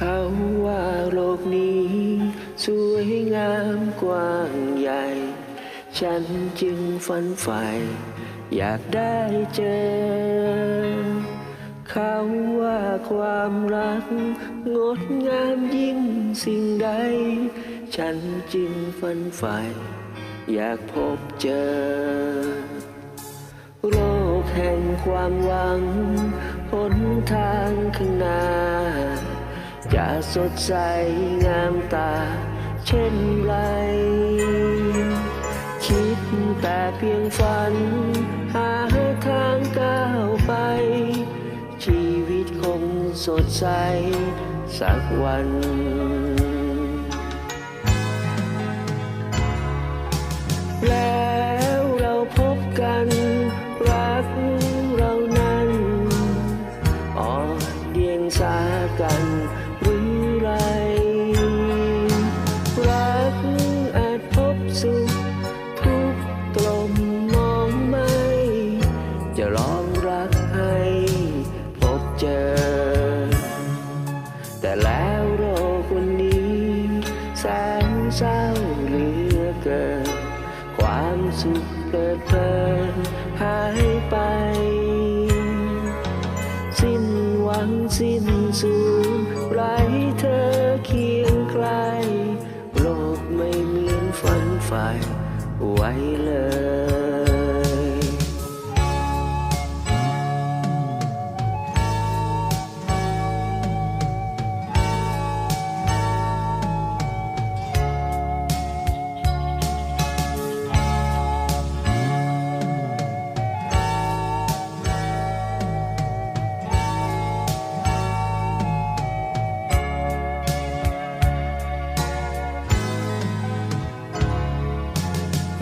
เขาว่าโลกนี้ สวยงามกว้างใหญ่ ฉันจึงฝันใฝ่อยากได้เจอ เขาว่าความรัก งดงามยิ่งสิ่งใด ฉันจึงฝันใฝ่อยากพบเจอ โลกแห่งความหวังหนทางข้างหน้า จะสดใสงามตา เช่นไร คิดแต่เพียงฝัน หาทางก้าวไป ชีวิตคงสดใสสักวัน เดียงสากันหรือไร รักอาจพบสุขทุกตรมมองไม่ จะลองรักให้พบเจอ แต่แล้วโรควันนี้แสนเศร้าเหลือเกิน ความสุขเพลิดเพลินหายไป สิ้นสูญไร้เธอเคียงใกล้โลกไม่เหมือนฝันใฝ่ไว้เลย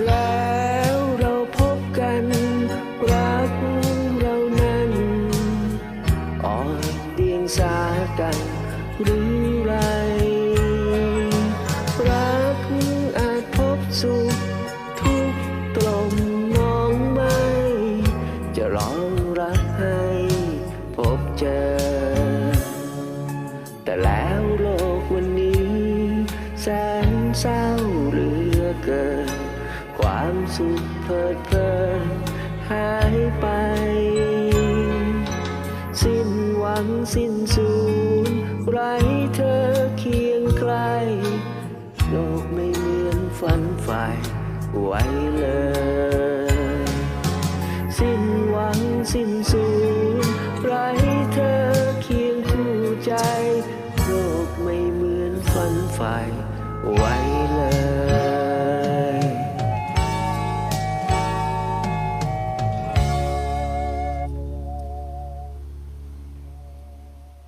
แล้วเราพบกัน รักเรานั้นอ่อนเดียงสากันหรือไร รักอาจพบสุขทุกตรมมองไม่ จะลองรักให้พบเจอ แต่แล้ว ความสุขเพลิดเพลินหายไป สิ้นหวังสิ้นสูญไรเธอเคียงใกล้โลกไม่เหมือนฝันฝ่ไว้เลย สิ้นหวังสิ้นสูญไรเธอเคียงคู่ใจ โลกไม่เหมือนฝันฝ่ไว้เลย